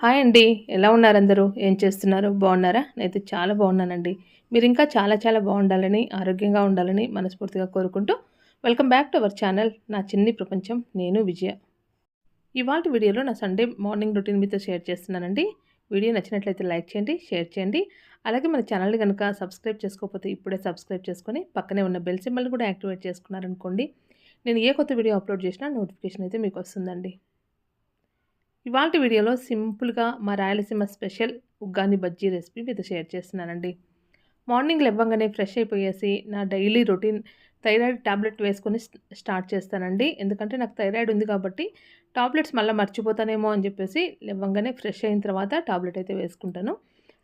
Hi అండి. ఎలా ఉన్నారు అందరూ? ఏం చేస్తున్నారు? బాగున్నారా? నేనైతే చాలా బాగున్నానండి. మీరు ఇంకా చాలా చాలా బాగుండాలని ఆరోగ్యంగా ఉండాలని మనస్ఫూర్తిగా కోరుకుంటూ welcome back to our channel నా చిన్ని ప్రపంచం నేను విజయ. ఇవాళ వీడియోలో నా సండే మార్నింగ్ రొటీన్ మీతో షేర్ చేస్తున్నానండి. వీడియో నచ్చినట్లయితే లైక్ చేయండి షేర్ చేయండి. అలాగే మన ఛానల్ని కనుక సబ్స్క్రైబ్ చేసుకోకపోతే ఇప్పుడే సబ్స్క్రైబ్ చేసుకొని పక్కనే ఉన్న బెల్ సింబల్ కూడా యాక్టివేట్ చేసుకున్నారనుకోండి నేను ఏ కొత్త వీడియో అప్లోడ్ చేసినా నోటిఫికేషన్ అయితే మీకు వస్తుందండి. ఇవాళ వీడియోలో సింపుల్గా మా రాయలసీమ స్పెషల్ ఉగ్గాని బజ్జీ రెసిపీ మీతో షేర్ చేస్తున్నానండి. మార్నింగ్ లేవ్వంగానే ఫ్రెష్ అయిపోయేసి నా డైలీ రొటీన్ థైరాయిడ్ టాబ్లెట్ వేసుకొని స్టార్ట్ చేస్తానండి. ఎందుకంటే నాకు థైరాయిడ్ ఉంది కాబట్టి టాబ్లెట్స్ మళ్ళీ మర్చిపోతానేమో అని చెప్పేసి లేవ్వంగానే ఫ్రెష్ అయిన తర్వాత టాబ్లెట్ అయితే వేసుకుంటాను.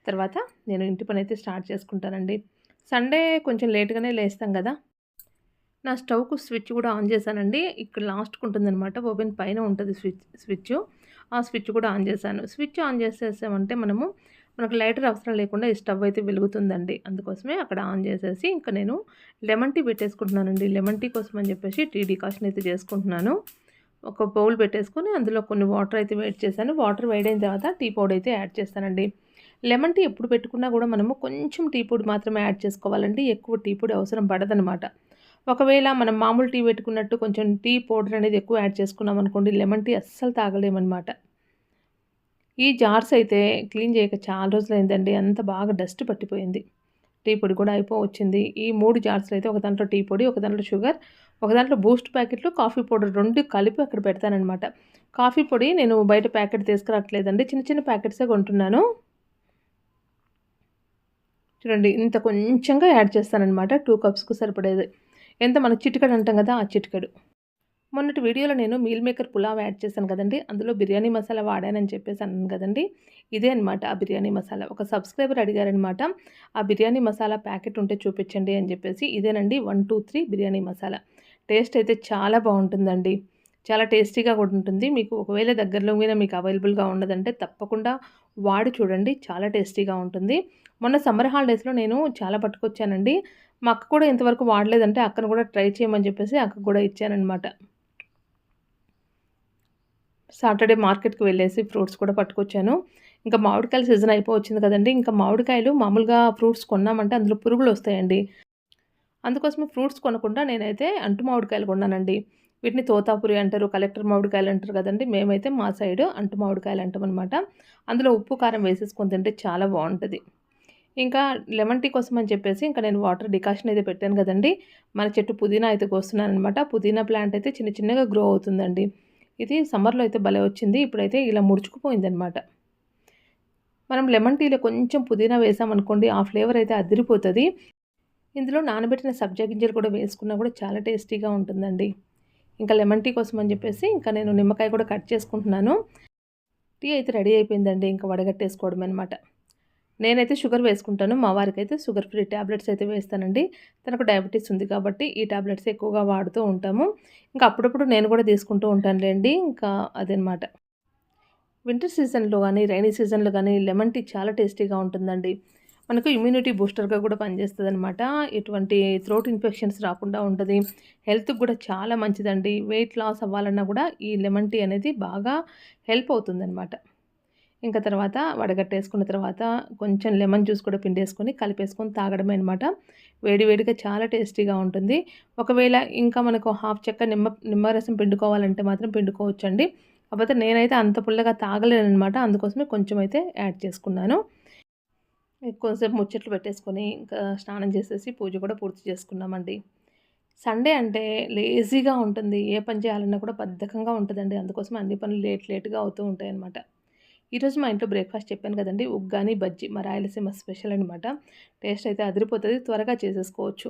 తర్వాత నేను ఇంటి పని అయితే స్టార్ట్ చేసుకుంటానండి. సండే కొంచెం లేట్గానే లేస్తాం కదా. నా స్టవ్కు స్విచ్ కూడా ఆన్ చేశానండి. ఇక్కడ లాస్ట్కి ఉంటుందన్నమాట. ఓపెన్ పైన ఉంటుంది స్విచ్ స్విచ్. ఆ స్విచ్ కూడా ఆన్ చేశాను. స్విచ్ ఆన్ చేసేసామంటే మనము మనకు లైటర్ అవసరం లేకుండా ఈ స్టవ్ అయితే వెలుగుతుందండి. అందుకోసమే అక్కడ ఆన్ చేసేసి ఇంకా నేను లెమన్ టీ పెట్టేసుకుంటున్నానండి. లెమన్ టీ కోసం అని చెప్పేసి టీ డికాషన్ అయితే చేసుకుంటున్నాను. ఒక బౌల్ పెట్టేసుకొని అందులో కొన్ని వాటర్ అయితే వేడి చేశాను. వాటర్ వేడైన తర్వాత టీ పౌడర్ అయితే యాడ్ చేస్తానండి. లెమన్ టీ ఎప్పుడు పెట్టుకున్నా కూడా మనము కొంచెం టీ పొడి మాత్రమే యాడ్ చేసుకోవాలండి. ఎక్కువ టీ పొడి అవసరం పడదనమాట. ఒకవేళ మనం మామూలు టీ పెట్టుకున్నట్టు కొంచెం టీ పౌడర్ అనేది ఎక్కువ యాడ్ చేసుకున్నాం అనుకోండి లెమన్ టీ అస్సలు తాగలేమన్నమాట. ఈ జార్స్ అయితే క్లీన్ చేయక చాలా రోజులైందండి అంత బాగా డస్ట్ పట్టిపోయింది. టీ పొడి కూడా అయిపో వచ్చింది ఈ మూడు జార్స్లో అయితే ఒక దాంట్లో టీ పొడి ఒక దాంట్లో షుగర్ ఒక దాంట్లో బూస్ట్ ప్యాకెట్లు కాఫీ పౌడర్ రెండు కలిపి అక్కడ పెడతానమాట కాఫీ పొడి నేను బయట ప్యాకెట్ తీసుకురావట్లేదండి చిన్న చిన్న ప్యాకెట్సే కొంటున్నాను. చూడండి ఇంత కొంచెంగా యాడ్ చేస్తానమాట టూ కప్స్కు సరిపడేది. ఎంత మన చిటికడు అంటాం కదా ఆ చిటికడు. మొన్నటి వీడియోలో నేను మీల్ మేకర్ పులావ్ యాడ్ చేశాను కదండి అందులో బిర్యానీ మసాలా వాడానని చెప్పేసి అన్నాను కదండి ఇదే అనమాట ఆ బిర్యానీ మసాలా. ఒక సబ్స్క్రైబర్ అడిగారనమాట ఆ బిర్యానీ మసాలా ప్యాకెట్ ఉంటే చూపించండి అని చెప్పేసి ఇదేనండి one two three biryani masala. Taste అయితే చాలా బాగుంటుందండి. చాలా టేస్టీగా కూడా ఉంటుంది. మీకు ఒకవేళ దగ్గరలో మీద మీకు అవైలబుల్గా ఉండదంటే తప్పకుండా వాడి చూడండి చాలా టేస్టీగా ఉంటుంది. మొన్న సమ్మర్ హాలిడేస్లో నేను చాలా పట్టుకొచ్చానండి. మా అక్క కూడా ఇంతవరకు వాడలేదంటే అక్కను కూడా ట్రై చేయమని చెప్పేసి అక్క కూడా ఇచ్చానమాట సాటర్డే మార్కెట్కి వెళ్ళేసి ఫ్రూట్స్ కూడా పట్టుకొచ్చాను. ఇంకా మామిడికాయల సీజన్ అయిపోవచ్చింది కదండి. ఇంకా మామిడికాయలు మామూలుగా ఫ్రూట్స్ కొన్నామంటే అందులో పురుగులు వస్తాయండి. అందుకోసమే ఫ్రూట్స్ కొనకుండా నేనైతే అంటు మామిడికాయలు కొన్నానండి. వీటిని తోతాపురి అంటారు కలెక్టర్ మామిడికాయలు అంటారు కదండి. మేమైతే మా సైడ్ అంటు మామిడికాయలు అంటామన్నమాట. అందులో ఉప్పు కారం వేసేసుకొని తింటే చాలా బాగుంటుంది. ఇంకా లెమన్ టీ కోసం అని చెప్పేసి ఇంకా నేను వాటర్ డికాషన్ అయితే పెట్టాను కదండి. మన చెట్టు పుదీనా అయితే కోస్తున్నాను అనమాట పుదీనా ప్లాంట్ అయితే చిన్న చిన్నగా గ్రో అవుతుందండి. ఇది సమ్మర్లో అయితే భలే వచ్చింది. ఇప్పుడైతే ఇలా ముడుచుకుపోయిందనమాట మనం లెమన్ టీలో కొంచెం పుదీనా వేసామనుకోండి ఆ ఫ్లేవర్ అయితే అదిరిపోతుంది. ఇందులో నానబెట్టిన సబ్జా గింజలు కూడా వేసుకున్నా కూడా చాలా టేస్టీగా ఉంటుందండి. ఇంకా లెమన్ టీ కోసం అని చెప్పేసి ఇంకా నేను నిమ్మకాయ కూడా కట్ చేసుకుంటున్నాను. టీ అయితే రెడీ అయిపోయిందండి. ఇంకా వడగట్టేసుకోవడం అనమాట నేనైతే షుగర్ వేసుకుంటాను. మా వారికి అయితే షుగర్ ఫ్రీ ట్యాబ్లెట్స్ అయితే వేస్తానండి. తనకు డయాబెటీస్ ఉంది కాబట్టి ఈ ట్యాబ్లెట్స్ ఎక్కువగా వాడుతూ ఉంటాము. ఇంకా అప్పుడప్పుడు నేను కూడా తీసుకుంటూ ఉంటానులేండి. ఇంకా అదనమాట. వింటర్ సీజన్లో కానీ రైనీ సీజన్లో కానీ లెమన్ టీ చాలా టేస్టీగా ఉంటుందండి. మనకు ఇమ్యూనిటీ బూస్టర్గా కూడా పనిచేస్తుంది అనమాట ఎటువంటి థ్రోట్ ఇన్ఫెక్షన్స్ రాకుండా ఉంటుంది. హెల్త్కి కూడా చాలా మంచిదండి. వెయిట్ లాస్ అవ్వాలన్నా కూడా ఈ లెమన్ టీ అనేది బాగా హెల్ప్ అవుతుందన్నమాట ఇంకా తర్వాత వడగట్టేసుకున్న తర్వాత కొంచెం లెమన్ జ్యూస్ కూడా పిండేసుకొని కలిపేసుకొని తాగడమే అనమాట వేడివేడిగా చాలా టేస్టీగా ఉంటుంది. ఒకవేళ ఇంకా మనకు హాఫ్ చెక్క నిమ్మ నిమ్మరసం పిండుకోవాలంటే మాత్రం పిండుకోవచ్చండి. కాకపోతే నేనైతే అంత పుల్లగా తాగలేను అనమాట అందుకోసమే కొంచెం అయితే యాడ్ చేసుకున్నాను. కొంచెంసేపు ముచ్చట్లు పెట్టేసుకొని ఇంకా స్నానం చేసేసి పూజ కూడా పూర్తి చేసుకున్నామండి. సండే అంటే లేజీగా ఉంటుంది. ఏ పని చేయాలన్నా కూడా బద్ధకంగా ఉంటుందండి. అందుకోసం అన్ని పనులు లేట్ లేట్గా అవుతూ ఉంటాయి అన్నమాట ఈరోజు మా ఇంట్లో బ్రేక్ఫాస్ట్ చెప్పాను కదండి ఉగ్గాని బజ్జీ మా రాయలసీమ స్పెషల్ అనమాట టేస్ట్ అయితే అదిరిపోతుంది త్వరగా చేసేసుకోవచ్చు.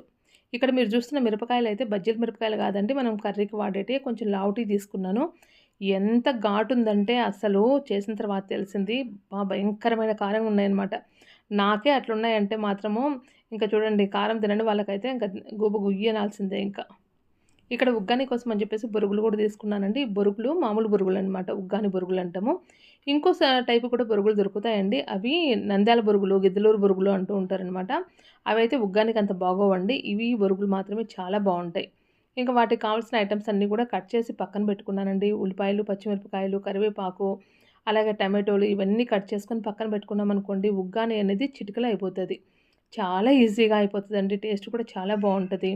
ఇక్కడ మీరు చూస్తున్న మిరపకాయలు అయితే బజ్జీల మిరపకాయలు కాదండి మనం కర్రీకి వాడేటి కొంచెం లావుటీ తీసుకున్నాను. ఎంత ఘాటు ఉందంటే అసలు చేసిన తర్వాత తెలిసింది భయంకరమైన కారం ఉన్నాయన్నమాట. నాకే అట్లున్నాయంటే మాత్రము ఇంకా చూడండి కారం తినండి వాళ్ళకైతే ఇంకా గుబు గుయ్యనాల్సిందే ఇంకా. ఇక్కడ ఉగ్గాని కోసం అని చెప్పేసి బొరుగులు కూడా తీసుకున్నానండి. బొరుగులు మామూలు బొరుగులు అనమాట ఉగ్గాని బొరుగులు అంటాము. ఇంకో టైపు కూడా బొరుగులు దొరుకుతాయండి. అవి నంద్యాల బొరుగులు గిద్దలూరు బొరుగులు అంటూ ఉంటారనమాట అవి అయితే ఉగ్గానికి అంత బాగోవండి. ఇవి బొరుగులు మాత్రమే చాలా బాగుంటాయి. ఇంకా వాటికి కావాల్సిన ఐటమ్స్ అన్నీ కూడా కట్ చేసి పక్కన పెట్టుకున్నానండి. ఉల్లిపాయలు పచ్చిమిరపకాయలు కరివేపాకు అలాగే టమాటోలు ఇవన్నీ కట్ చేసుకొని పక్కన పెట్టుకున్నాం అనుకోండి ఉగ్గాని అనేది చిటికలో అయిపోతుంది. చాలా ఈజీగా అయిపోతుందండి. టేస్ట్ కూడా చాలా బాగుంటుంది.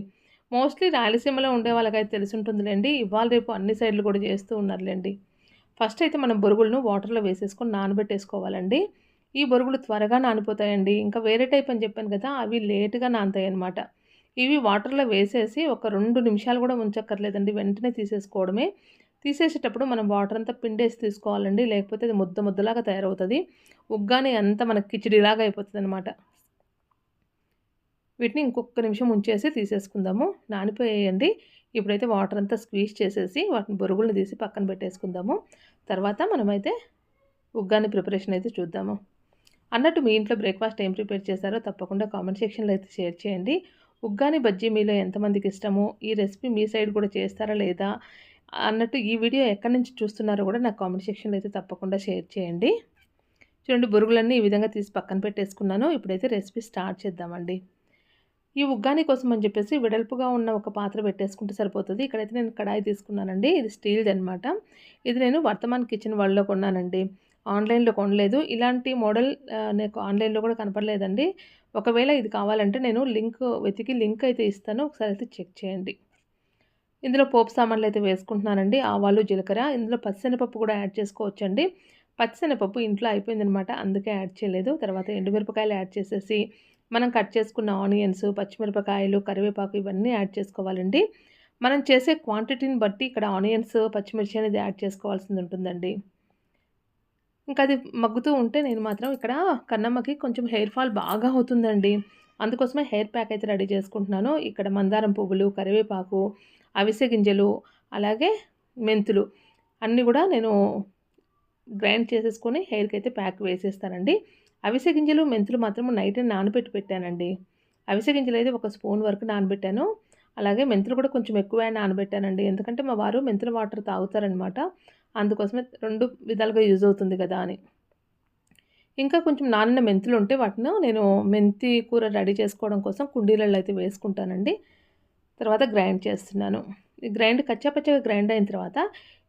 మోస్ట్లీ రాయలసీమలో ఉండే వాళ్ళకైతే తెలిసి ఉంటుందిలేండి ఇవాళ రేపు అన్ని సైడ్లు కూడా చేస్తూ ఉన్నారులేండి. ఫస్ట్ అయితే మనం బొరుగులను వాటర్లో వేసేసుకొని నానబెట్టేసుకోవాలండి. ఈ బొరుగులు త్వరగా నానిపోతాయండి. ఇంకా వేరే టైప్ అని చెప్పాను కదా అవి లేటుగా నానతాయి అనమాట ఇవి వాటర్లో వేసేసి ఒక రెండు నిమిషాలు కూడా ఉంచక్కర్లేదండి. వెంటనే తీసేసుకోవడమే. తీసేసేటప్పుడు మనం వాటర్ అంతా పిండేసి తీసుకోవాలండి. లేకపోతే అది ముద్ద ముద్దలాగా తయారవుతుంది. ఉగ్గాని అంతా మనకి కిచిడిలాగా అయిపోతుంది అనమాట వీటిని ఇంకొక నిమిషం ఉంచేసి తీసేసుకుందాము. నానిపోయేయండి. ఇప్పుడైతే వాటర్ అంతా స్క్వీజ్ చేసేసి వాటిని బొరుగులను తీసి పక్కన పెట్టేసుకుందాము. తర్వాత మనమైతే ఉగ్గాని ప్రిపరేషన్ అయితే చూద్దాము. అన్నట్టు మీ ఇంట్లో బ్రేక్ఫాస్ట్ ఏం ప్రిపేర్ చేశారో తప్పకుండా కామెంట్ సెక్షన్లో అయితే షేర్ చేయండి. ఉగ్గాని బజ్జీ మీలో ఎంతమందికి ఇష్టమో ఈ రెసిపీ మీ సైడ్ కూడా చేస్తారా లేదా అన్నట్టు ఈ వీడియో ఎక్కడి నుంచి చూస్తున్నారో కూడా నాకు కామెంట్ సెక్షన్లో అయితే తప్పకుండా షేర్ చేయండి. చూడండి బొరుగులన్నీ ఈ విధంగా తీసి పక్కన పెట్టేసుకున్నాను. ఇప్పుడైతే రెసిపీ స్టార్ట్ చేద్దామండి. ఈ ఉగ్గాని కోసం అని చెప్పేసి వెడల్పుగా ఉన్న ఒక పాత్ర పెట్టేసుకుంటే సరిపోతుంది. ఇక్కడైతే నేను కడాయి తీసుకున్నానండి. ఇది స్టీల్ది అనమాట ఇది నేను వర్తమాన్ కిచెన్ వరల్డ్లో కొన్నానండి. ఆన్లైన్లో కొనలేదు. ఇలాంటి మోడల్ నాకు ఆన్లైన్లో కూడా కనపడలేదండి. ఒకవేళ ఇది కావాలంటే నేను లింక్ వెతికి లింక్ అయితే ఇస్తాను. ఒకసారి అయితే చెక్ చేయండి. ఇందులో పోపు సామాన్లు అయితే వేసుకుంటున్నానండి. ఆవాలు జీలకర్ర. ఇందులో పచ్చిశనగపప్పు కూడా యాడ్ చేసుకోవచ్చండి. పచ్చిశనగపప్పు ఇంట్లో అయిపోయిందనమాట అందుకే యాడ్ చేయలేదు. తర్వాత ఎండుమిరపకాయలు యాడ్ చేసేసి మనం కట్ చేసుకున్న ఆనియన్స్ పచ్చిమిరపకాయలు కరివేపాకు ఇవన్నీ యాడ్ చేసుకోవాలండి. మనం చేసే క్వాంటిటీని బట్టి ఇక్కడ ఆనియన్స్ పచ్చిమిర్చి అనేది యాడ్ చేసుకోవాల్సింది ఉంటుందండి. ఇంకా అది మగ్గుతూ ఉంటే నేను మాత్రం ఇక్కడ కన్నమ్మకి కొంచెం హెయిర్ ఫాల్ బాగా అవుతుందండి. అందుకోసమే హెయిర్ ప్యాక్ అయితే రెడీ చేసుకుంటున్నాను. ఇక్కడ మందారం పువ్వులు కరివేపాకు అవిసె గింజలు అలాగే మెంతులు అన్నీ కూడా నేను గ్రైండ్ చేసేసుకొని హెయిర్కి అయితే ప్యాక్ వేసేస్తానండి. అవిసె గింజలు మెంతులు మాత్రం నైట్ నానబెట్టి పెట్టానండి. అవిసె గింజలు అయితే ఒక స్పూన్ వరకు నానబెట్టాను. అలాగే మెంతులు కూడా కొంచెం ఎక్కువ నానబెట్టానండి. ఎందుకంటే మా వారు మెంతుల వాటర్ తాగుతారనమాట. అందుకోసమే రెండు విధాలుగా యూజ్ అవుతుంది కదా అని. ఇంకా కొంచెం నానిన మెంతులు ఉంటే వాటిని నేను మెంతి కూర రెడీ చేసుకోవడం కోసం కుండీలలో అయితే వేసుకుంటానండి. తర్వాత గ్రైండ్ చేస్తున్నాను. గ్రైండ్ కచ్చాపచ్చగా గ్రైండ్ అయిన తర్వాత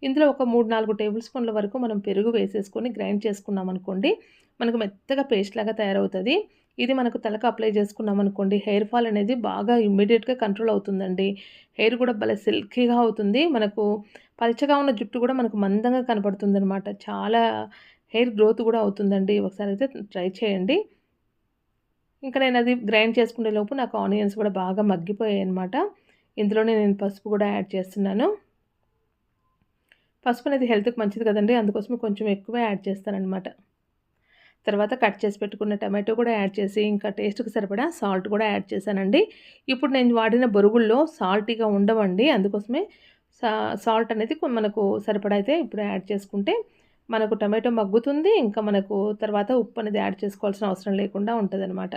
ఇందులో ఒక మూడు నాలుగు టేబుల్ స్పూన్ల వరకు మనం పెరుగు వేసేసుకొని గ్రైండ్ చేసుకున్నాం అనుకోండి మనకు మెత్తగా పేస్ట్ లాగా తయారవుతుంది. ఇది మనకు తలకు అప్లై చేసుకున్నాం అనుకోండి హెయిర్ ఫాల్ అనేది బాగా ఇమ్మీడియట్గా కంట్రోల్ అవుతుందండి. హెయిర్ కూడా భలే సిల్కీగా అవుతుంది. మనకు పల్చగా ఉన్న జుట్టు కూడా మనకు మందంగా కనపడుతుంది అనమాట చాలా హెయిర్ గ్రోత్ కూడా అవుతుందండి. ఒకసారి అయితే ట్రై చేయండి. ఇంకా నేను అది గ్రైండ్ చేసుకునే లోపు నాకు ఆనియన్స్ కూడా బాగా మగ్గిపోయాయి అనమాట ఇందులోనే నేను పసుపు కూడా యాడ్ చేస్తున్నాను. పసుపు అనేది హెల్త్కి మంచిది కదండి. అందుకోసం కొంచెం ఎక్కువ యాడ్ చేస్తానన్నమాట. తర్వాత కట్ చేసి పెట్టుకున్న టమాటో కూడా యాడ్ చేసి ఇంకా టేస్ట్కి సరిపడా సాల్ట్ కూడా యాడ్ చేశానండి. ఇప్పుడు నేను వాడిన బొరుగుల్లో సాల్టీగా ఉండవండి. అందుకోసమే సా సాల్ట్ అనేది మనకు సరిపడా అయితే ఇప్పుడు యాడ్ చేసుకుంటే మనకు టమాటో మగ్గుతుంది. ఇంకా మనకు తర్వాత ఉప్పు అనేది యాడ్ చేసుకోవాల్సిన అవసరం లేకుండా ఉంటుంది అనమాట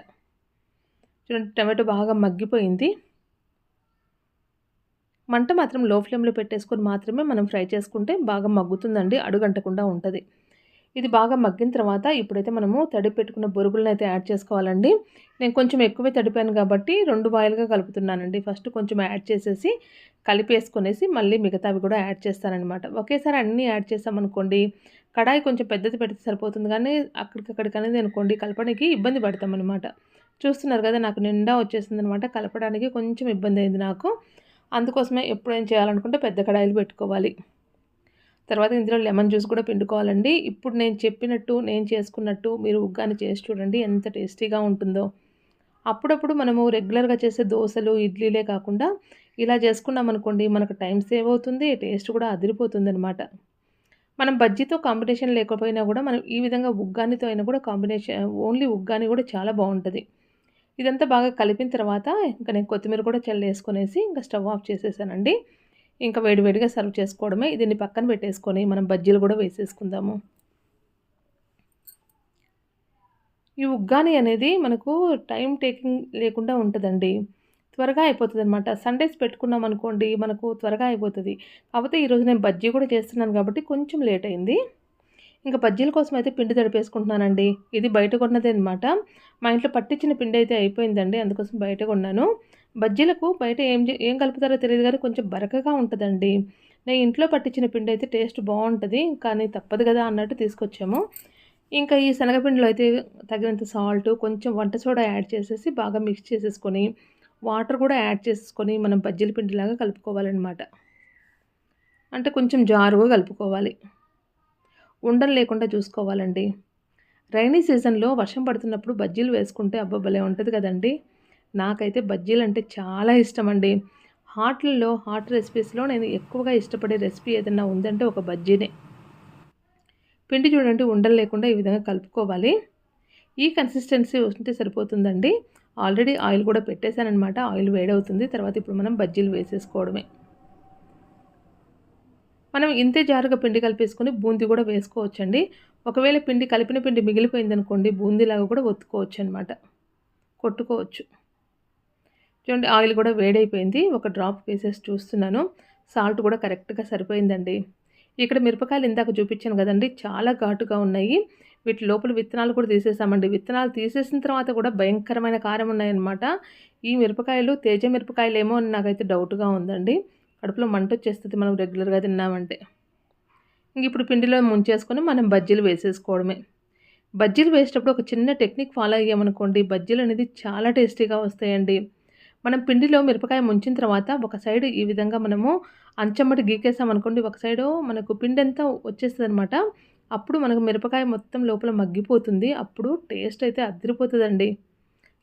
చూడండి టమాటో బాగా మగ్గిపోయింది. మంట మాత్రం లో ఫ్లేమ్లో పెట్టేసుకొని మాత్రమే మనం ఫ్రై చేసుకుంటే బాగా మగ్గుతుందండి అడుగంటకుండా ఉంటుంది. ఇది బాగా మగ్గిన తర్వాత ఇప్పుడైతే మనము తడి పెట్టుకున్న బొరుగులను అయితే యాడ్ చేసుకోవాలండి. నేను కొంచెం ఎక్కువే తడిపాను కాబట్టి రెండు బాయిల్గా కలుపుతున్నానండి. ఫస్ట్ కొంచెం యాడ్ చేసేసి కలిపేసుకునేసి మళ్ళీ మిగతావి కూడా యాడ్ చేస్తానమాట ఒకేసారి అన్నీ యాడ్ చేసామనుకోండి కడాయి కొంచెం పెద్దది పెడితే సరిపోతుంది కానీ అక్కడికక్కడికి అనేది అనుకోండి కలపడానికి ఇబ్బంది పడతామన్నమాట. చూస్తున్నారు కదా నాకు నిండా వచ్చేసింది అనమాట కలపడానికి కొంచెం ఇబ్బంది అయింది నాకు. అందుకోసమే ఎప్పుడేం చేయాలనుకుంటే పెద్ద కడాయిలు పెట్టుకోవాలి. తర్వాత ఇందులో లెమన్ జ్యూస్ కూడా పిండుకోవాలండి. ఇప్పుడు నేను చెప్పినట్టు నేను చేసుకున్నట్టు మీరు ఉగ్గాని చేసి చూడండి ఎంత టేస్టీగా ఉంటుందో. అప్పుడప్పుడు మనము రెగ్యులర్గా చేసే దోశలు ఇడ్లీలే కాకుండా ఇలా చేసుకున్నాం అనుకోండి మనకు టైం సేవ్ అవుతుంది టేస్ట్ కూడా అదిరిపోతుంది అనమాట మనం బజ్జీతో కాంబినేషన్ లేకపోయినా కూడా మనం ఈ విధంగా ఉగ్గానితో అయినా కూడా కాంబినేషన్ ఓన్లీ ఉగ్గాని కూడా చాలా బాగుంటుంది. ఇదంతా బాగా కలిపిన తర్వాత ఇంకా నేను కొత్తిమీర కూడా చల్లేసుకొనేసి ఇంకా స్టవ్ ఆఫ్ చేసేసానండి. ఇంకా వేడివేడిగా సర్వ్ చేసుకోవడమే. దీన్ని పక్కన పెట్టేసుకొని మనం బజ్జీలు కూడా వేసేసుకుందాము. ఈ ఉగ్గాని అనేది మనకు టైం టేకింగ్ లేకుండా ఉంటుందండి. త్వరగా అయిపోతుంది అనమాట సండేస్ పెట్టుకున్నాం అనుకోండి మనకు త్వరగా అయిపోతుంది. కాకపోతే ఈరోజు నేను బజ్జీ కూడా చేస్తున్నాను కాబట్టి కొంచెం లేట్ అయింది. ఇంకా బజ్జీల కోసం అయితే పిండి తడిపేసుకుంటున్నానండి. ఇది బయట కొన్నదే అనమాట మా ఇంట్లో పట్టించిన పిండి అయితే అయిపోయిందండి. అందుకోసం బయట కొన్నాను. బజ్జీలకు బయట ఏం ఏం కలుపుతారో తెలియదు కానీ కొంచెం బరకగా ఉంటుందండి. నేను ఇంట్లో పట్టించిన పిండి అయితే టేస్ట్ బాగుంటుంది కానీ తప్పదు కదా అన్నట్టు తీసుకొచ్చాము. ఇంకా ఈ శనగపిండిలో అయితే తగినంత సాల్ట్ కొంచెం వంట సోడా యాడ్ చేసేసి బాగా మిక్స్ చేసేసుకొని వాటర్ కూడా యాడ్ చేసుకొని మనం బజ్జీల పిండిలాగా కలుపుకోవాలన్నమాట. అంటే కొంచెం జారుగా కలుపుకోవాలి. ఉండలు లేకుండా చూసుకోవాలండి. రైనీ సీజన్లో వర్షం పడుతున్నప్పుడు బజ్జీలు వేసుకుంటే అబ్బబ్బలే ఉంటుంది కదండి. నాకైతే బజ్జీలు అంటే చాలా ఇష్టం అండి హాట్లలో హాట్ రెసిపీస్లో నేను ఎక్కువగా ఇష్టపడే రెసిపీ ఏదైనా ఉందంటే ఒక బజ్జీనే. పిండి చూడండి ఉండలు లేకుండా ఈ విధంగా కలుపుకోవాలి. ఈ కన్సిస్టెన్సీ ఉంటే సరిపోతుందండి. ఆల్రెడీ ఆయిల్ కూడా పెట్టేశానమాట ఆయిల్ వేడవుతుంది. తర్వాత ఇప్పుడు మనం బజ్జీలు వేసేసుకోవడమే. మనం ఇంతే జారుగా పిండి కలిపేసుకొని బూందీ కూడా వేసుకోవచ్చండి. ఒకవేళ పిండి కలిపిన పిండి మిగిలిపోయిందనుకోండి బూందీలాగా కూడా ఒత్తుకోవచ్చు అనమాట కొట్టుకోవచ్చు. చూడండి ఆయిల్ కూడా వేడైపోయింది. ఒక డ్రాప్ వేసేసి చూస్తున్నాను. సాల్ట్ కూడా కరెక్ట్గా సరిపోయిందండి. ఇక్కడ మిరపకాయలు ఇందాక చూపించాను కదండి చాలా ఘాటుగా ఉన్నాయి. వీటి లోపల విత్తనాలు కూడా తీసేసామండి. విత్తనాలు తీసేసిన తర్వాత కూడా భయంకరమైన కారం ఉన్నాయన్నమాట. ఈ మిరపకాయలు తేజ మిరపకాయలు ఏమో అని నాకైతే డౌట్గా ఉందండి. కడుపులో మంట వచ్చేస్తుంది మనం రెగ్యులర్గా తిన్నామంటే. ఇంక ఇప్పుడు పిండిలో ముంచేసుకొని మనం బజ్జీలు వేసేసుకోవడమే. బజ్జీలు వేసేటప్పుడు ఒక చిన్న టెక్నిక్ ఫాలో అయ్యామనుకోండి బజ్జీలు అనేది చాలా టేస్టీగా వస్తాయండి. మనం పిండిలో మిరపకాయ ముంచిన తర్వాత ఒక సైడ్ ఈ విధంగా మనము అంచమ్మటి గీకేసామనుకోండి ఒక సైడు మనకు పిండి అంతా వచ్చేస్తుంది అనమాట అప్పుడు మనకు మిరపకాయ మొత్తం లోపల మగ్గిపోతుంది. అప్పుడు టేస్ట్ అయితే అదిరిపోతుందండి.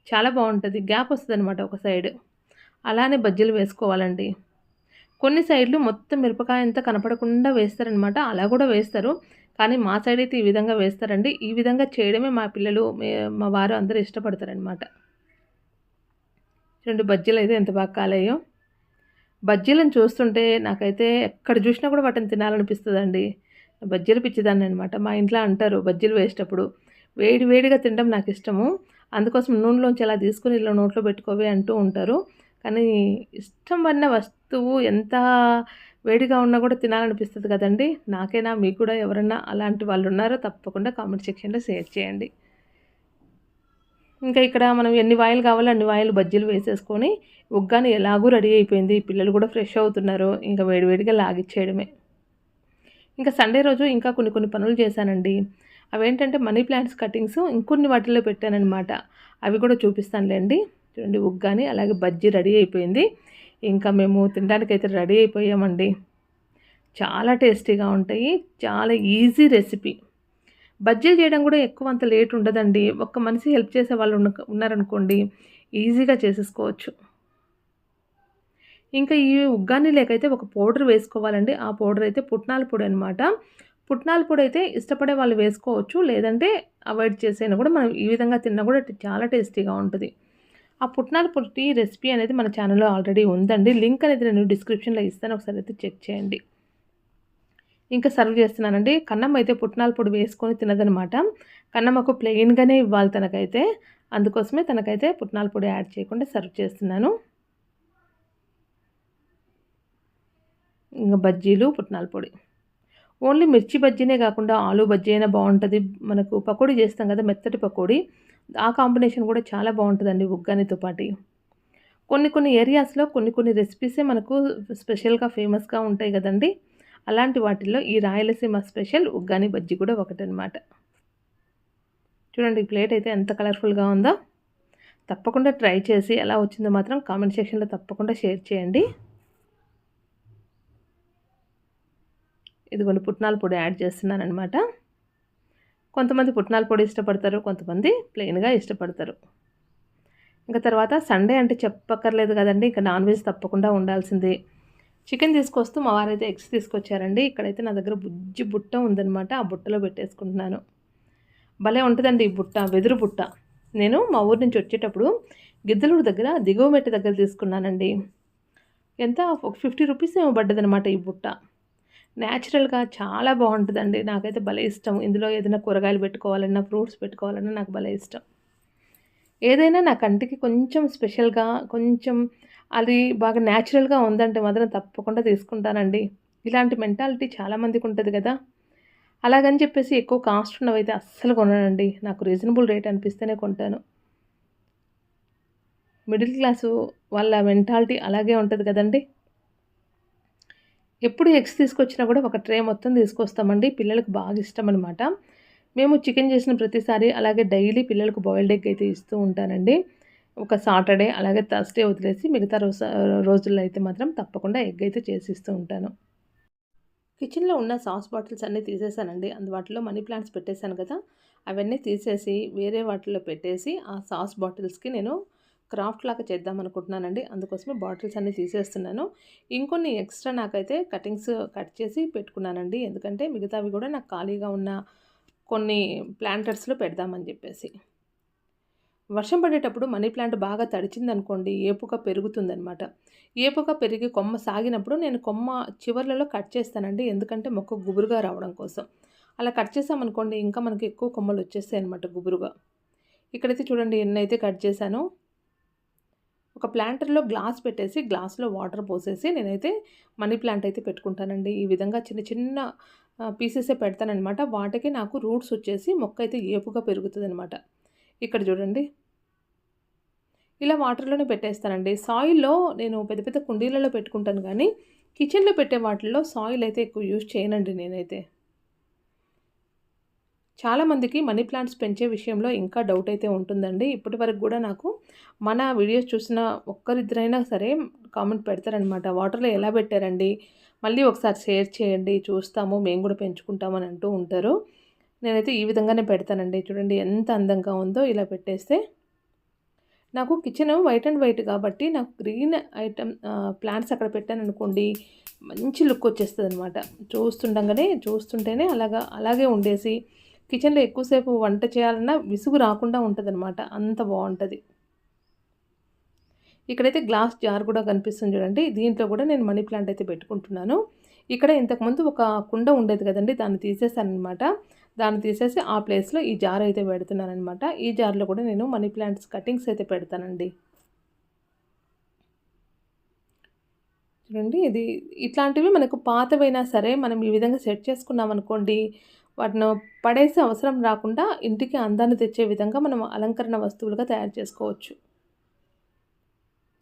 చాలా బాగుంటుంది. గ్యాప్ వస్తుంది అనమాట ఒక సైడ్. అలానే బజ్జీలు వేసుకోవాలండి. కొన్ని సైడ్లు మొత్తం మిరపకాయ అంతా కనపడకుండా వేస్తారనమాట అలా కూడా వేస్తారు. కానీ మా సైడ్ అయితే ఈ విధంగా వేస్తారండి. ఈ విధంగా చేయడమే మా పిల్లలు మా వారు అందరూ ఇష్టపడతారనమాట రెండు బజ్జీలు అయితే ఎంత బాగా కాలేయో. బజ్జీలను చూస్తుంటే నాకైతే ఎక్కడ చూసినా కూడా వాటిని తినాలనిపిస్తుందండి. బజ్జీలు పిచ్చిదాన్ని అనమాట మా ఇంట్లో అంటారు బజ్జీలు వేసేటప్పుడు వేడి వేడిగా తినడం నాకు ఇష్టము. అందుకోసం నూనెలోంచి అలా తీసుకుని ఇలా నోట్లో పెట్టుకోవే అంటూ ఉంటారు. కానీ ఇష్టం పడిన వస్తువు ఎంత వేడిగా ఉన్నా కూడా తినాలనిపిస్తుంది కదండి. నాకైనా మీకు కూడా ఎవరన్నా అలాంటి వాళ్ళు ఉన్నారో తప్పకుండా కామెంట్ సెక్షన్లో షేర్ చేయండి. ఇంకా ఇక్కడ మనం ఎన్ని వాయిలు కావాలో అన్ని వాయిలు బజ్జీలు వేసేసుకొని ఉగ్గాని ఎలాగూ రెడీ అయిపోయింది. పిల్లలు కూడా ఫ్రెష్ అవుతున్నారు. ఇంకా వేడివేడిగా లాగిచ్చేయడమే. ఇంకా సండే రోజు ఇంకా కొన్ని కొన్ని పనులు చేశానండి. అవేంటంటే మనీ ప్లాంట్స్ కటింగ్స్ ఇంకొన్ని వాటిల్లో పెట్టానమాట అవి కూడా చూపిస్తానులేండి. చూడండి ఉగ్గాని అలాగే బజ్జీ రెడీ అయిపోయింది. ఇంకా మేము తినడానికి అయితే రెడీ అయిపోయామండి. చాలా టేస్టీగా ఉంటాయి. చాలా ఈజీ రెసిపీ. బజ్జీలు చేయడం కూడా ఎక్కువ అంత లేట్ ఉండదండి. ఒక్క మనిషి హెల్ప్ చేసే వాళ్ళు ఉన్న ఉన్నారనుకోండి ఈజీగా చేసేసుకోవచ్చు. ఇంకా ఈ ఉగ్గాని లేకైతే ఒక పౌడర్ వేసుకోవాలండి. ఆ పౌడర్ అయితే పుట్నాల పొడి అనమాట పుట్నాల పొడి అయితే ఇష్టపడే వాళ్ళు వేసుకోవచ్చు. లేదంటే అవాయిడ్ చేసైనా కూడా మనం ఈ విధంగా తిన్నా కూడా చాలా టేస్టీగా ఉంటుంది. ఆ పుట్నాల పొడి రెసిపీ అనేది మన ఛానల్లో ఆల్రెడీ ఉందండి. లింక్ అనేది నేను డిస్క్రిప్షన్లో ఇస్తాను. ఒకసారి అయితే చెక్ చేయండి. ఇంకా సర్వ్ చేస్తున్నానండి. కన్నమ్మ అయితే పుట్నాల పొడి వేసుకొని తినదనమాట కన్నమ్మకు ప్లెయిన్గానే ఇవ్వాలి తనకైతే. అందుకోసమే తనకైతే పుట్నాల పొడి యాడ్ చేయకుండా సర్వ్ చేస్తున్నాను. ఇంకా బజ్జీలు పుట్నాల పొడి. ఓన్లీ మిర్చి బజ్జీనే కాకుండా ఆలు బజ్జీ అయినా బాగుంటుంది. మనకు పకోడీ చేస్తాం కదా మెత్తటి పకోడీ. ఆ కాంబినేషన్ కూడా చాలా బాగుంటుందండి ఉగ్గానితో పాటు. కొన్ని కొన్ని ఏరియాస్లో కొన్ని కొన్ని రెసిపీసే మనకు స్పెషల్గా ఫేమస్గా ఉంటాయి కదండి. అలాంటి వాటిల్లో ఈ రాయలసీమ స్పెషల్ ఉగ్గాని బజ్జీ కూడా ఒకటనమాట చూడండి ప్లేట్ అయితే ఎంత కలర్ఫుల్గా ఉందో. తప్పకుండా ట్రై చేసి ఎలా వచ్చిందో మాత్రం కామెంట్ సెక్షన్లో తప్పకుండా షేర్ చేయండి. ఇదిగోండి పుట్నాల పొడి యాడ్ చేస్తున్నాను అనమాట కొంతమంది పుట్నాల పొడి ఇష్టపడతారు కొంతమంది ప్లెయిన్గా ఇష్టపడతారు. ఇంకా తర్వాత సండే అంటే చెప్పక్కర్లేదు కదండి ఇంకా నాన్ వెజ్ తప్పకుండా ఉండాల్సిందే. చికెన్ తీసుకొస్తూ మా వారైతే ఎగ్స్ తీసుకొచ్చారండి. ఇక్కడైతే నా దగ్గర బుజ్జి బుట్ట ఉందనమాట ఆ బుట్టలో పెట్టేసుకుంటున్నాను. భలే ఉంటుందండి ఈ బుట్ట వెదురు బుట్ట. నేను మా ఊరి నుంచి వచ్చేటప్పుడు గిద్దలూరు దగ్గర దిగువ మెట్ట దగ్గర తీసుకున్నానండి. ఎంత? ఒక ఫిఫ్టీ రూపీస్ ఏమో పడ్డదనమాట ఈ బుట్ట. న్యాచురల్గా చాలా బాగుంటుందండి. నాకైతే భలే ఇష్టం. ఇందులో ఏదైనా కూరగాయలు పెట్టుకోవాలన్నా ఫ్రూట్స్ పెట్టుకోవాలన్నా నాకు భలే ఇష్టం. ఏదైనా నా కంటికి కొంచెం స్పెషల్గా కొంచెం అది బాగా న్యాచురల్గా ఉందంటే మాత్రం తప్పకుండా తీసుకుంటానండి. ఇలాంటి మెంటాలిటీ చాలామందికి ఉంటుంది కదా. అలాగని చెప్పేసి ఎక్కువ కాస్ట్ ఉన్నవైతే అస్సలు కొననండి. నాకు రీజనబుల్ రేట్ అనిపిస్తేనే కొంటాను. మిడిల్ క్లాసు వాళ్ళ మెంటాలిటీ అలాగే ఉంటుంది కదండి. ఎప్పుడు ఎగ్స్ తీసుకొచ్చినా కూడా ఒక ట్రే మొత్తం తీసుకొస్తామండి. పిల్లలకు బాగా ఇష్టం అనమాట మేము చికెన్ చేసిన ప్రతిసారి అలాగే డైలీ పిల్లలకు బాయిల్డ్ ఎగ్ అయితే ఇస్తూ ఉంటానండి. ఒక సాటర్డే అలాగే థర్స్డే వదిలేసి మిగతా రోజు రోజుల్లో అయితే మాత్రం తప్పకుండా ఎగ్ అయితే చేసిస్తూ ఉంటాను. కిచెన్లో ఉన్న సాస్ బాటిల్స్ అన్నీ తీసేసానండి. అందు వాటిలో మనీ ప్లాంట్స్ పెట్టేశాను కదా అవన్నీ తీసేసి వేరే వాటిలో పెట్టేసి ఆ సాస్ బాటిల్స్కి నేను క్రాఫ్ట్ లాగా చేద్దాం అనుకుంటున్నానండి. అందుకోసమే బాటిల్స్ అన్నీ తీసేస్తున్నాను. ఇంకొన్ని ఎక్స్ట్రా నాకైతే కటింగ్స్ కట్ చేసి పెట్టుకున్నానండి. ఎందుకంటే మిగతావి కూడా నాకు ఖాళీగా ఉన్న కొన్ని ప్లాంటర్స్లో పెడదామని చెప్పేసి. వర్షం పడేటప్పుడు మనీ ప్లాంట్ బాగా తడిచిందనుకోండి ఏపుగా పెరుగుతుందనమాట ఏపుగా పెరిగి కొమ్మ సాగినప్పుడు నేను కొమ్మ చివర్లలో కట్ చేస్తానండి ఎందుకంటే మొక్క గుబురుగా రావడం కోసం. అలా కట్ చేసామనుకోండి ఇంకా మనకి ఎక్కువ కొమ్మలు వచ్చేస్తాయి అనమాట గుబురుగా. ఇక్కడైతే చూడండి ఎన్నైతే కట్ చేశానో. ఒక ప్లాంటర్లో గ్లాస్ పెట్టేసి గ్లాస్లో వాటర్ పోసేసి నేనైతే మనీ ప్లాంట్ అయితే పెట్టుకుంటానండి. ఈ విధంగా చిన్న చిన్న పీసెసే పెడతానమాట వాటికి నాకు రూట్స్ వచ్చేసి మొక్క అయితే ఏపుగా పెరుగుతుంది ఇక్కడ చూడండి. ఇలా వాటర్లోనే పెట్టేస్తానండి. సాయిల్లో నేను పెద్ద పెద్ద కుండీలలో పెట్టుకుంటాను కానీ కిచెన్లో పెట్టే వాటిల్లో సాయిల్ అయితే ఎక్కువ యూజ్ చేయనండి నేనైతే. చాలామందికి మనీ ప్లాంట్స్ పెంచే విషయంలో ఇంకా డౌట్ అయితే ఉంటుందండి. ఇప్పటి వరకు కూడా నాకు మన వీడియోస్ చూసిన ఒక్కరిద్దరైనా సరే కామెంట్ పెడతారనమాట వాటర్లో ఎలా పెట్టారండి? మళ్ళీ ఒకసారి షేర్ చేయండి చూస్తాము మేము కూడా పెంచుకుంటామని అంటూ ఉంటారు. నేనైతే ఈ విధంగానే పెడతానండి. చూడండి ఎంత అందంగా ఉందో ఇలా పెట్టేస్తే. నాకు కిచెన్ వైట్ అండ్ వైట్ కాబట్టి నాకు గ్రీన్ ఐటమ్ ప్లాంట్స్ అక్కడ పెట్టాను అనుకోండి మంచి లుక్ వచ్చేస్తుంది అనమాట చూస్తుండగానే చూస్తుంటేనే అలాగా అలాగే ఉండేసి కిచెన్లో ఎక్కువసేపు వంట చేయాలన్నా విసుగు రాకుండా ఉంటుంది అంత బాగుంటుంది. ఇక్కడైతే గ్లాస్ జార్ కూడా కనిపిస్తుంది చూడండి. దీంట్లో కూడా నేను మనీ ప్లాంట్ అయితే పెట్టుకుంటున్నాను. ఇక్కడ ఇంతకుముందు ఒక కుండ ఉండేది కదండి దాన్ని తీసేసాను అనమాట దాన్ని తీసేసి ఆ ప్లేస్లో ఈ జార్ అయితే పెడుతున్నాను అనమాట ఈ జార్లో కూడా నేను మనీ ప్లాంట్స్ కటింగ్స్ అయితే పెడతానండి. చూడండి ఇది ఇట్లాంటివి మనకు పాతవైనా సరే మనం ఈ విధంగా సెట్ చేసుకున్నాం అనుకోండి వాటిని పడేసే అవసరం రాకుండా ఇంటికి అందాన్ని తెచ్చే విధంగా మనం అలంకరణ వస్తువులుగా తయారు చేసుకోవచ్చు.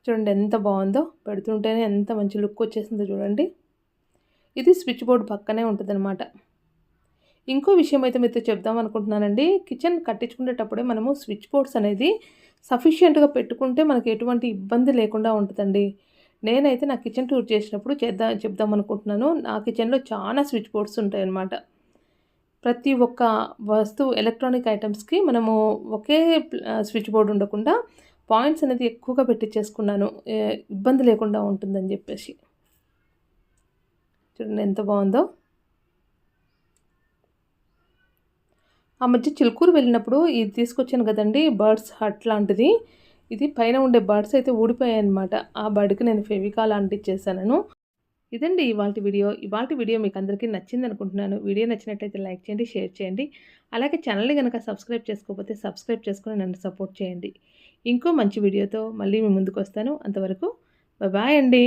చూడండి ఎంత బాగుందో. పెడుతుంటేనే ఎంత మంచి లుక్ వచ్చేసిందో చూడండి. ఇది స్విచ్ బోర్డ్ పక్కనే ఉంటుందన్నమాట. ఇంకో విషయం అయితే మీతో చెప్దాం అనుకుంటున్నానండి. కిచెన్ కట్టించుకునేటప్పుడే మనము స్విచ్ బోర్డ్స్ అనేది సఫిషియెంట్గా పెట్టుకుంటే మనకి ఎటువంటి ఇబ్బంది లేకుండా ఉంటుందండి. నేనైతే నా కిచెన్ టూర్ చేసినప్పుడు చేద్దాం చెప్దాం అనుకుంటున్నాను. నా కిచెన్లో చాలా స్విచ్ బోర్డ్స్ ఉంటాయన్నమాట. ప్రతి ఒక్క వస్తువు ఎలక్ట్రానిక్ ఐటమ్స్కి మనము ఒకే స్విచ్ బోర్డు ఉండకుండా పాయింట్స్ అనేది ఎక్కువగా పెట్టించేసుకున్నాను ఇబ్బంది లేకుండా ఉంటుందని చెప్పేసి. చూడండి ఎంత బాగుందో. ఆ మధ్య చిలుకూరు వెళ్ళినప్పుడు ఇది తీసుకొచ్చాను కదండి బర్డ్స్ హట్ లాంటిది. ఇది పైన ఉండే బర్డ్స్ అయితే ఊడిపోయాయి అనమాట ఆ బర్డ్కి నేను ఫెవికాల్ అంటిచ్చేసాను ఇదండి ఇవాళ వీడియో. ఇవాళ వీడియో మీకు అందరికీ నచ్చింది అనుకుంటున్నాను. వీడియో నచ్చినట్లయితే లైక్ చేయండి షేర్ చేయండి. అలాగే ఛానల్ని కనుక సబ్స్క్రైబ్ చేసుకోకపోతే సబ్స్క్రైబ్ చేసుకుని నన్ను సపోర్ట్ చేయండి. ఇంకో మంచి వీడియోతో మళ్ళీ మీ ముందుకు వస్తాను. అంతవరకు బాయ్ అండి.